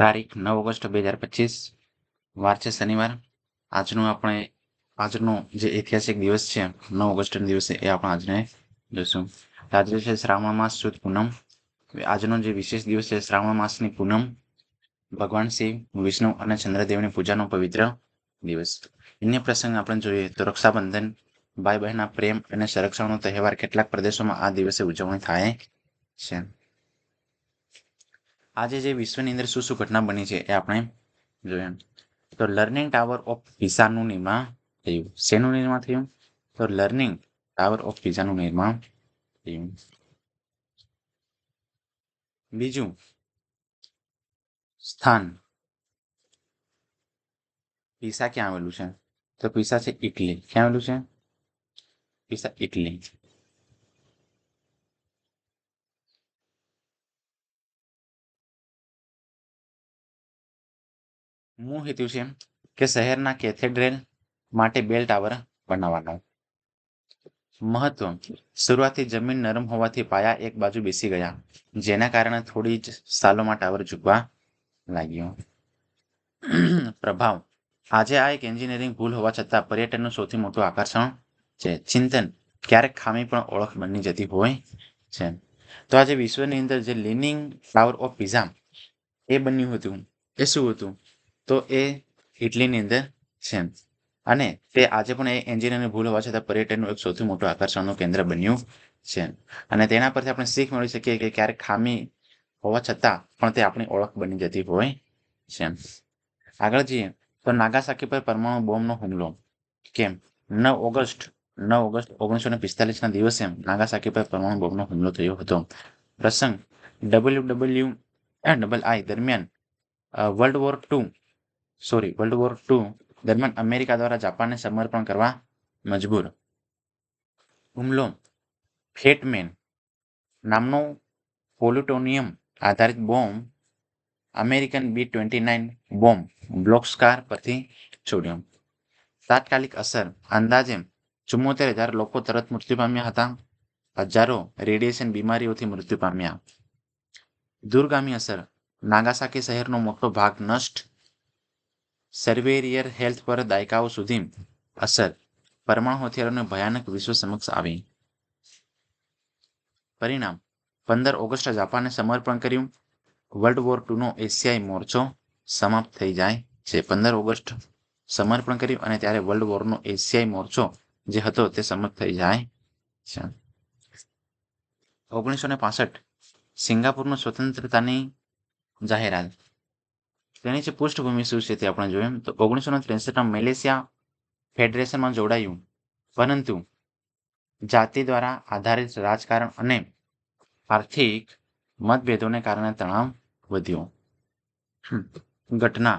તારીખ નવ ઓગસ્ટ બે હજાર પચીસ, વાર છે શનિવાર. આજનું આપણે, આજનો જે ઐતિહાસિક દિવસ છે, નવ ઓગસ્ટના દિવસે એ આપણે આજને જોઈશું. આજે છે શ્રાવણ માસ, સુદ પૂનમ. આજનો જે વિશેષ દિવસ છે, શ્રાવણ માસની પૂનમ, ભગવાન શિવ, વિષ્ણુ અને ચંદ્રદેવની પૂજાનો પવિત્ર દિવસ. અન્ય પ્રસંગ આપણે જોઈએ તો રક્ષાબંધન ભાઈ બહેનના પ્રેમ અને સંરક્ષણનો તહેવાર કેટલાક પ્રદેશોમાં આ દિવસે ઉજવણી થાય છે. આજે જે વિશ્વની અંદર શું શું ઘટના બની છે એ આપણે જોઈએ. તો લર્નિંગ ટાવર ઓફ પિઝાનું નિર્માણ થયું. શેનું નિર્માણ થયું? તો લર્નિંગ ટાવર ઓફ પિઝાનું નિર્માણ થયું. બીજું સ્થાન. પીસા ક્યાં આવેલું છે? તો પીસા છે ઇટલી ક્યાં આવેલું છે? પીસા ઇટલી મૂળ હેતુ છે કે શહેરના કેથેડ્રેલ માટે બેલ ટાવર બનાવવાના. મહત્વ, શરૂઆતથી જમીન નરમ હોવાથી પાયા એક બાજુ બેસી ગયા, જેના કારણે થોડી જ સાલોમાં ટાવર ઝૂકવા લાગ્યો. પ્રભાવ, આજે આ એક એન્જિનિયરિંગ ભૂલ હોવા છતાં પર્યટનનું સૌથી મોટું આકર્ષણ છે. ચિંતન, ક્યારેક ખામી પણ ઓળખ બની જતી હોય છે. તો આજે વિશ્વની અંદર જે લિનિંગ ફ્લાવર ઓફ પિઝા એ બન્યું હતું, એ શું હતું? તો એ ઇટલીની અંદર છે. અને તે આજે પણ એ એન્જિનિયરની ભૂલ હોવા છતાં પર્યટનનું એક સૌથી મોટું આકર્ષણનું કેન્દ્ર બન્યું છે. અને તેના પરથી આપણે શીખ મેળવી શકીએ કે ક્યારેક ખામી હોવા છતાં પણ તે આપણી ઓળખ બની જતી હોય છે. આગળ જઈએ. તો નાગાસાકી પર પરમાણુ બોમ્બનો હુમલો. કેમ? નવ ઓગસ્ટ નવ ઓગસ્ટ ઓગણીસો ને પિસ્તાલીસના દિવસે નાગાસાકી પર પરમાણુ બોમ્બનો હુમલો થયો હતો. પ્રસંગ, ડબલ્યુ ડબલ્યુ ડબલ આઈ દરમિયાન world war two sorry world war two દરમિયાન અમેરિકા દ્વારા જાપાનને સમર્પણ કરવા મજબૂર હુમલો ફેટમેન નામનો પોલ્યુટોનિયમ આધારિત bomb American B twenty nine bomb Bockscar પરથી છોડ્યો તાત્કાલિક અસર અંદાજે ચુમ્મોતેર હજાર લોકો તરત મૃત્યુ પામ્યા હતા હજારો રેડિયેશન બીમારીઓથી મૃત્યુ પામ્યા દૂરગામી અસર નાગાસાકી શહેરનો મોટો ભાગ નષ્ટ સર્વેરિયર હેલ્થ પર દાયકાઓ સુધી અસર પરમાણુ હથિયારોને ભયાનક વિશ્વ સમક્ષ આવી. પરિણામ, પંદર ઓગસ્ટ જાપાને સમર્પણ કર્યું. વર્લ્ડ વોર ટુનો એશિયાઈ મોરચો સમાપ્ત થઈ જાય છે. પંદર ઓગસ્ટ સમર્પણ કર્યું અને ત્યારે વર્લ્ડ વોરનો એશિયાઈ મોરચો જે હતો તે સમાપ્ત થઈ જાય છે. ઓગણીસો ને પાસઠ, સિંગાપુરનો સ્વતંત્રતાની જાહેરાત. તેની જે પૃષ્ઠભૂમિ શું છે તે આપણે જોઈએ. તો ઓગણીસો ને ત્રેસઠમાં મલેશિયા ફેડરેશનમાં જોડાયું. પરંતુ જાતિ દ્વારા આધારિત રાજકારણ અને આર્થિક મતભેદોને કારણે તણાવ વધ્યો. ઘટના.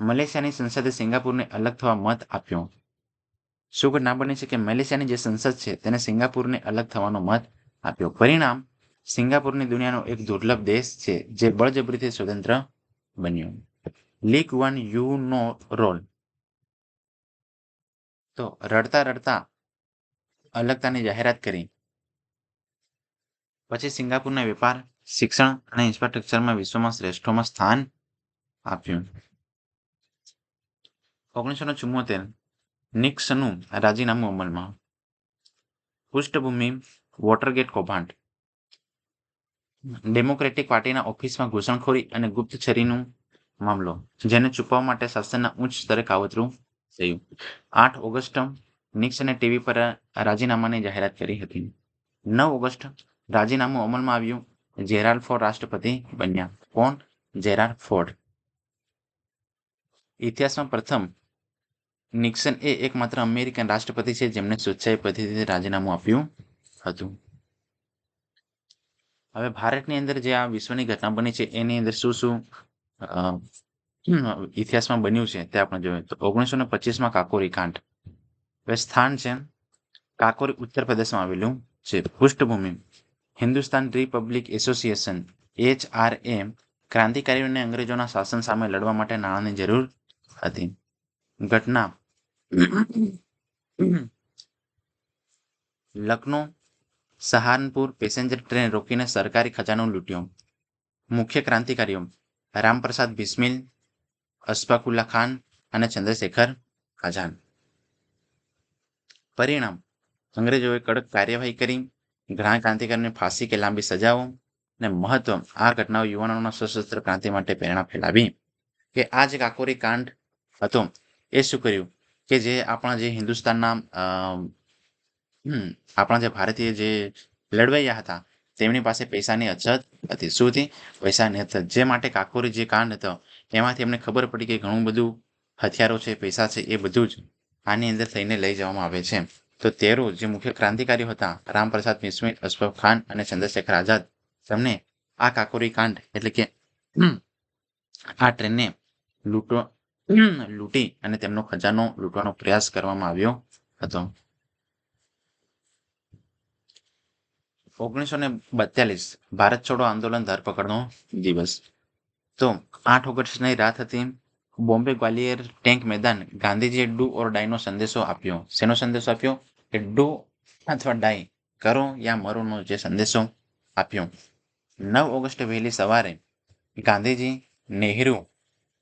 મલેશિયાની સંસદે સિંગાપુરને અલગ થવા મત આપ્યો. શું ઘટના બની છે કે મલેશિયાની જે સંસદ છે તેને સિંગાપુરને અલગ થવાનો મત આપ્યો? પરિણામ, સિંગાપુરની દુનિયાનો એક દુર્લભ દેશ છે જે બળજબરીથી સ્વતંત્ર બન્યો. લીક વન યુ નો રોલ તો રડતા રડતા અલગતાની જાહેરાત કરી. પછી સિંગાપુરના વેપાર, શિક્ષણ અને ઇન્ફ્રાસ્ટ્રક્ચરમાં વિશ્વમાં શ્રેષ્ઠોમાં સ્થાન આપ્યું. ઓગણીસો ને ચુમ્મોતેર નિક્સનું રાજીનામું અમલમાં. પૃષ્ઠભૂમિ વોટરગેટ કૌભાંડ. ડેમોક્રેટિક પાર્ટીના ઓફિસમાં ઘૂસણખોરી અને ગુપ્તચરીનું મામલો, જેને છુપાવવા માટે શાસનના ઉચ્ચ સ્તરે કાવતરું થયું. આઠ ઓગસ્ટ નિક્સને ટીવી પર રાજીનામાની જાહેરાત કરી હતી. નવ ઓગસ્ટ રાજીનામું અમલમાં આવ્યું. જેરાલ્ડ ફોર્ડ રાષ્ટ્રપતિ બન્યા. કોણ? Gerald Ford. ઇતિહાસમાં પ્રથમ નિક્સન એ એકમાત્ર અમેરિકન રાષ્ટ્રપતિ છે જેમણે સ્વેચ્છાએ પદ્ધતિથી રાજીનામું આપ્યું હતું. હવે ભારતની અંદર જે આ વિશ્વની ઘટના બની છે, એની અંદર શું શું ઇતિહાસમાં બન્યું છે તે આપણે જોઈએ. તો ઓગણીસો ને પચીસમાં કાકોરી કાંડ હવે સ્થાન છે કાકોરી ઉત્તર પ્રદેશમાં આવેલું છે. પૃષ્ઠભૂમિ. Hindustan Republic Association, H R A ક્રાંતિકારીઓને અંગ્રેજોના શાસન સામે લડવા માટે નાણાંની જરૂર હતી. ઘટના. લખનૌ સહારનપુર પેસેન્જર ટ્રેન રોકીને સરકારી ખજાનો લૂંટ્યો. મુખ્ય ક્રાંતિકારીઓ રામપ્રસાદ બિસ્મિલ, અશફાકુલ્લા ખાન અને ચંદ્રશેખર આઝાદ પરિણામ, અંગ્રેજોએ કડક કાર્યવાહી કરી, ઘણા ક્રાંતિકારીને ફાંસી કે લાંબી સજાઓ અને મહત્વ આ ઘટનાઓ યુવાનોના સશસ્ત્ર ક્રાંતિ માટે પ્રેરણા ફેલાવી. કે આ જે કાકોરી કાંડ હતો. એ શું કર્યું? કે જે આપણા જે હિન્દુસ્તાનના આપણા જે ભારતીય જે લડવૈયા હતા, તેમની પાસે પૈસાની અછત હતી. શું હતી? પૈસાની અછત. જે માટે કાકોરી જે કાંડ હતો, એમાંથી એમને ખબર પડી કે ઘણું બધું હથિયારો છે, પૈસા છે, એ બધું જ આની અંદર થઈને લઈ જવામાં આવે છે. તો તેરો જે મુખ્ય ક્રાંતિકારીઓ હતા, રામપ્રસાદ મિસ્મિત અશફ ખાન અને ચંદ્રશેખર આઝાદ, તેમને આ કાકોરી કાંડ એટલે કે આ ટ્રેનને લૂંટો લૂંટી અને તેમનો ખજાનો લૂંટવાનો પ્રયાસ કરવામાં આવ્યો હતો. ઓગણીસો ને બત્તાલીસ ભારત છોડો આંદોલન ધરપકડનો દિવસ. તો આઠ ઓગસ્ટની રાત હતી. બોમ્બે ગ્વાલિયર ટેન્ક મેદાન ગાંધીજીએ ડુ ઓર ડાયનો સંદેશો આપ્યો. શેનો સંદેશો આપ્યો? કે ડુ અથવા ડાય કરો યા મરોનો જે સંદેશો આપ્યો. નવ ઓગસ્ટ વહેલી સવારે ગાંધીજી નેહરુ,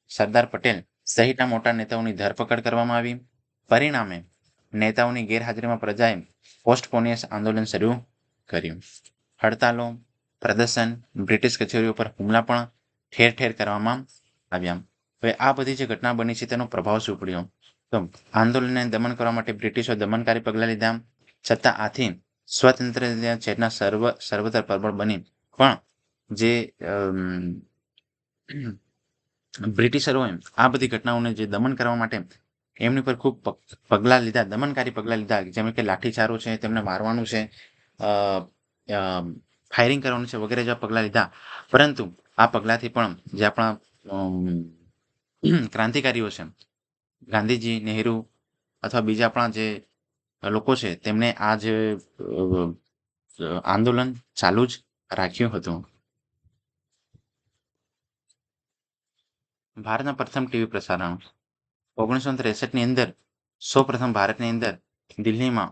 સરદાર પટેલ સહિતના મોટા નેતાઓની ધરપકડ કરવામાં આવી. પરિણામે નેતાઓની ગેરહાજરીમાં પ્રજાએ પોસ્ટપોનિયસ આંદોલન શરૂ કર્યું. હડતાલો, પ્રદર્શન, બ્રિટિશ કચેરીઓ પર હુમલા પણ ઠેર ઠેર કરવામાં આવ્યા. હવે આ બધી જે ઘટના બની છે તેનો પ્રભાવ શું પડ્યો? તો આંદોલનને દમન કરવા માટે બ્રિટિશો દમનકારી પગલાં લીધા. છતાં આથી સ્વતંત્ર ચેતના સર્વ, સર્વત્ર પ્રબળ બની. પણ જે બ્રિટિશરોએ આ બધી ઘટનાઓને જે દમન કરવા માટે એમની પર ખૂબ પગલાં લીધા, દમનકારી પગલાં લીધા. જેમ કે લાઠીચારો છે, તેમને મારવાનું છે ફાયરિંગ કરવાનું છે વગેરે જેવા પગલાં લીધા. પરંતુ આ પગલાંથી પણ જે આપણા ક્રાંતિકારીઓ છે, ગાંધીજી, નહેરુ અથવા બીજા આપણા જે લોકો છે તેમણે આ જે આંદોલન ચાલુ જ રાખ્યું હતું. ભારતના પ્રથમ ટીવી પ્રસારણ ઓગણીસો ત્રેસઠની અંદર સૌ પ્રથમ ભારતની અંદર દિલ્હીમાં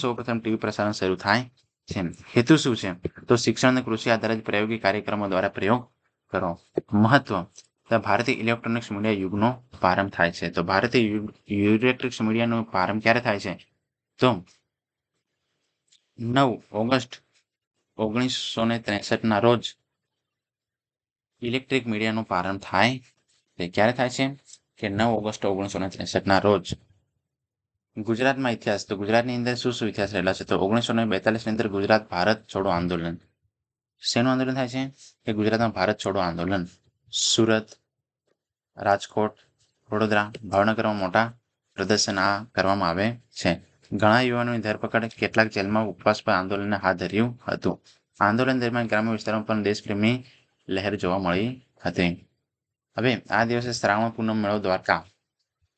સૌ પ્રથમ ટીવી પ્રસારણ શરૂ થાય છે. હેતુ શું છે? તો શિક્ષણ અને કૃષિ આધારિત પ્રાયોગિક કાર્યક્રમો દ્વારા પ્રયોગ કરો. મહત્વ. ભારતીય ઇલેક્ટ્રોનિક્સ મીડિયા યુગનો પ્રારંભ થાય છે. તો ભારતીય ઇલેક્ટ્રિક્સ મીડિયાનો પ્રારંભ ક્યારે થાય છે? તો નવ ઓગસ્ટ ઓગણીસો ને ત્રેસઠના રોજ ઇલેક્ટ્રિક મીડિયાનો પ્રારંભ થાય તે ક્યારે થાય છે? કે નવ ઓગસ્ટ ઓગણીસો ને ત્રેસઠના રોજ ગુજરાતમાં ઇતિહાસ તો ગુજરાતની અંદર શું શું ઇતિહાસ રહેલા છે? તો ઓગણીસો ને બેતાલીસની અંદર ગુજરાત ભારત છોડો આંદોલન. શેનું આંદોલન થાય છે? કે ગુજરાતમાં ભારત છોડો આંદોલન. સુરત, રાજકોટ, વડોદરા ભાવનગરમાં મોટા પ્રદર્શન આ કરવામાં આવે છે. ઘણા યુવાનોની ધરપકડ કેટલાક જેલમાં ઉપવાસ પર આંદોલનને હાથ ધર્યું હતું. આંદોલન દરમિયાન ગ્રામ્ય વિસ્તારોમાં પણ દેશપ્રેમી લહેર જોવા મળી હતી. હવે આ દિવસે શ્રાવણ પૂનમ મેળો દ્વારકા.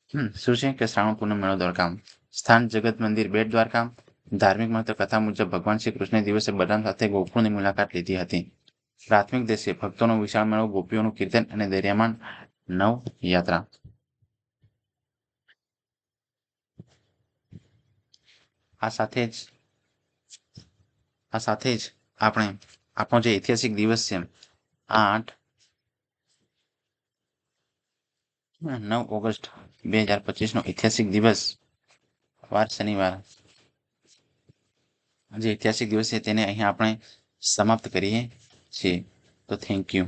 શું છે કે શ્રાવણ પૂનમ મેળો દ્વારકા સ્થાન જગત મંદિર બેટ દ્વારકા ધાર્મિક મહત્વ કથા મુજબ ભગવાન શ્રી કૃષ્ણે દિવસે બલરામ સાથે ગોકુળની મુલાકાત લીધી હતી. પ્રાથમિક દેશે ભક્તોનો વિશાળ મેળો, ગોપીઓનું કીર્તન અને દરિયામાન નવ યાત્રા આ સાથે જ, આ સાથે જ આપણે આપણો જે ઐતિહાસિક દિવસ છે, આઠ, નવ ઓગસ્ટ બે હજાર પચીસનો ઐતિહાસિક દિવસ વાર શનિવાર. જે ઐતિહાસિક દિવસ છે તેને અહીંયા આપણે સમાપ્ત કરીએ છીએ. તો થેન્ક યુ